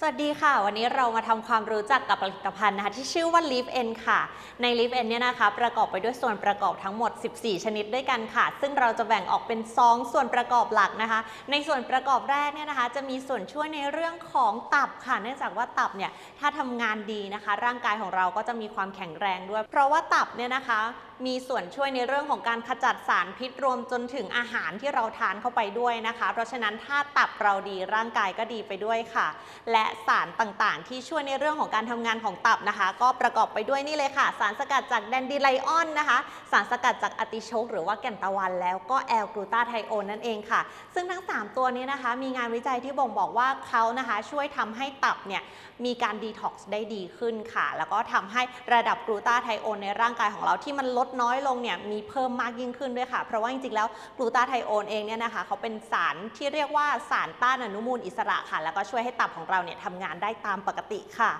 สวัสดีค่ะ วันนี้เรามาทำความรู้จักกับผลิตภัณฑ์นะคะที่ชื่อว่า Live N ค่ะ ใน Live N เนี่ยนะคะประกอบไปด้วยส่วนประกอบทั้งหมด 14 ชนิดด้วยกันค่ะ ซึ่งเราจะแบ่งออกเป็น 2 ส่วนประกอบหลักนะคะ ในส่วนประกอบแรกเนี่ยนะคะ จะมีส่วนช่วยในเรื่องของตับค่ะ เนื่องจากว่าตับเนี่ยถ้าทำงานดีนะคะ ร่างกายของเราก็จะมีความแข็งแรงด้วย เพราะว่าตับเนี่ยนะคะ มีส่วนช่วยในเรื่องของการขจัดสารพิษรวมจนถึงอาหารที่เราทานเข้าไปด้วยนะคะ เพราะฉะนั้นถ้าตับเราดีร่างกายก็ดีไปด้วยค่ะ และสารต่างๆ ที่ช่วยในเรื่องของการทำงานของตับนะคะ ก็ประกอบไปด้วยนี่เลยค่ะ สารสกัดจากแดนดิไลออนนะคะ สารสกัดจากอะติโชกหรือว่าแก่นตะวันแล้วก็แอลกลูตาไทโอนนั่นเองค่ะ ซึ่งทั้ง 3 ตัวนี้นะคะ มีงานวิจัยที่บ่งบอกว่าเขานะคะช่วยทำให้ตับเนี่ยมีการดีท็อกซ์ได้ดีขึ้นค่ะ แล้วก็ทำให้ระดับกลูตาไทโอนในร่างกายของเราที่มันลดน้อยลงเนี่ยมีเพิ่มมากยิ่งขึ้นด้วยค่ะ เพราะว่าจริงๆแล้วกลูตาไทโอนเองเนี่ยนะคะเขาเป็นสารที่เรียกว่าสารต้านอนุมูลอิสระค่ะ แล้วก็ช่วยให้ตับของเราเนี่ยทำงานได้ตามปกติค่ะ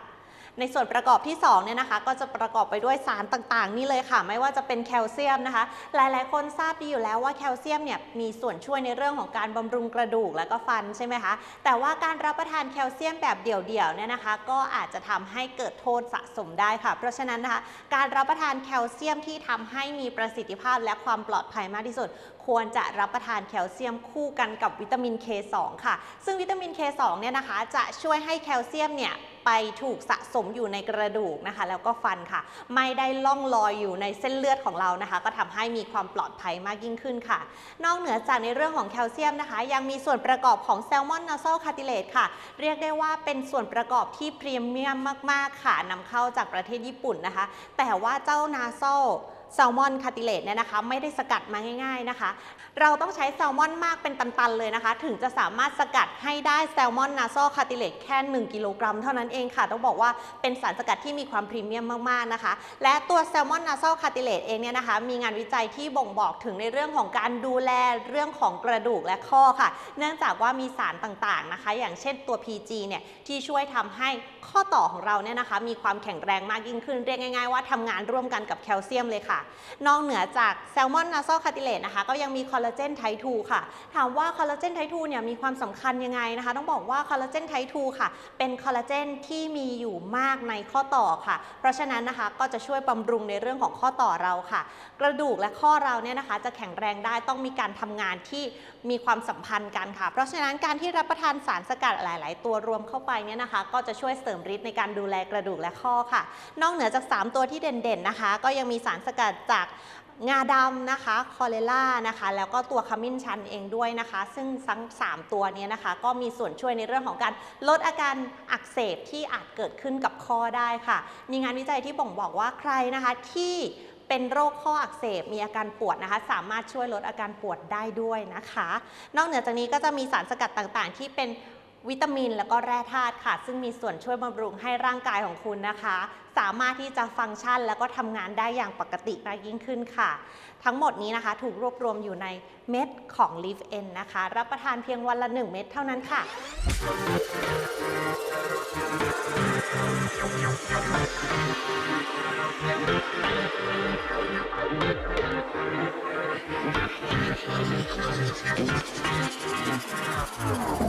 ในส่วนประกอบที่2เนี่ยนะคะก็จะประกอบไปด้วยสารต่างๆ นี่เลยค่ะ ไม่ว่าจะเป็นแคลเซียมนะคะ หลายๆ คนทราบดีอยู่แล้วว่าแคลเซียมเนี่ยมีส่วนช่วยในเรื่องของการบำรุงกระดูกและก็ฟันใช่ไหมคะ แต่ว่าการรับประทานแคลเซียมแบบเดี่ยวๆเนี่ยนะคะ ก็อาจจะทำให้เกิดโทษสะสมได้ค่ะ เพราะฉะนั้นนะคะการรับประทานแคลเซียมที่ทำให้มีประสิทธิภาพและความปลอดภัยมากที่สุด ควรจะรับประทานแคลเซียมคู่กันกับวิตามิน K2 ค่ะ ซึ่งวิตามิน K2 เนี่ยนะคะจะช่วยให้แคลเซียมเนี่ย ไปถูกสะสมอยู่ในกระดูกนะคะ แล้วก็ฟันค่ะ ไม่ได้ล่องลอยอยู่ในเส้นเลือดของเรานะคะ ก็ทำให้มีความปลอดภัยมากยิ่งขึ้นค่ะ นอกเหนือจากในเรื่องของแคลเซียมนะคะ ยังมีส่วนประกอบของแซลมอนนาโซคาติเลตค่ะ เรียกได้ว่าเป็นส่วนประกอบที่พรีเมียมมาก ๆ ค่ะนำเข้าจากประเทศญี่ปุ่นนะคะ แต่ว่าเจ้านาโซ แซลมอนคาติเลตเนี่ยนะคะไม่ได้สกัดมาง่ายๆนะคะ เราต้องใช้แซลมอนมากเป็นตันๆเลยนะคะ ถึงจะสามารถสกัดให้ได้แซลมอนนาโซคาติเลตแค่ 1 กิโลกรัมเท่านั้นเองค่ะ ต้องบอกว่าเป็นสารสกัดที่มีความพรีเมียมมากๆนะคะ และตัวแซลมอนนาโซคาติเลตเองเนี่ยนะคะ มีงานวิจัยที่บ่งบอกถึงในเรื่องของการดูแลเรื่องของกระดูกและข้อค่ะ เนื่องจากว่ามีสารต่างๆนะคะ อย่างเช่นตัว PG เนี่ยที่ช่วยทำให้ข้อต่อของเราเนี่ยนะคะ มีความแข็งแรงมากยิ่งขึ้นเรียกง่าย ๆ ว่าทำงานร่วมกันกับแคลเซียมเลยค่ะนอกเหนือจากแซลมอนนาโซคาติเลตนะคะ ก็ยังมีคอลลาเจนไทป์2ค่ะ ถามว่าคอลลาเจนไทป์2เนี่ยมีความสำคัญยังไงนะคะ ต้องบอกว่าคอลลาเจนไทป์2ค่ะ เป็นคอลลาเจนที่มีอยู่มากในข้อต่อค่ะ เพราะฉะนั้นนะคะก็จะช่วยบำรุงในเรื่องของข้อต่อเราค่ะ กระดูกและข้อเราเนี่ยนะคะ จะแข็งแรงได้ต้องมีการทำงานที่มีความสัมพันธ์กันค่ะ เพราะฉะนั้นการที่รับประทานสารสกัดหลาย ๆ ตัวรวมเข้าไปเนี่ยนะคะ ก็จะช่วยเสริมฤทธิ์ในการดูแลกระดูกและข้อค่ะ นอกเหนือจาก 3 ตัวที่เด่น ๆ นะคะ ก็ยังมีสารสกัดจากงาดำนะคะ คอเลล่านะคะ แล้วก็ตัวขมิ้นชันเองด้วยนะคะ ซึ่งทั้ง 3 ตัวนี้นะคะ ก็มีส่วนช่วยในเรื่องของการลดอาการอักเสบที่อาจเกิดขึ้นกับข้อได้ค่ะ มีงานวิจัยที่บ่งบอกว่าใครนะคะที่เป็นโรคข้ออักเสบมีอาการปวดนะคะ สามารถช่วยลดอาการปวดได้ด้วยนะคะ นอกเหนือจากนี้ก็จะมีสารสกัดต่างๆ ที่เป็น วิตามิน แล้วก็แร่ธาตุค่ะ ซึ่งมีส่วนช่วยบำรุงให้ร่างกายของคุณนะคะ สามารถที่จะฟังก์ชัน แล้วก็ทำงานได้อย่างปกติมากยิ่งขึ้นค่ะ ทั้งหมดนี้นะคะ ถูกรวบรวมอยู่ในเม็ดของ l i v e N นะคะ รับประทานเพียงวันละ 1 เม็ดเท่านั้นค่ะเ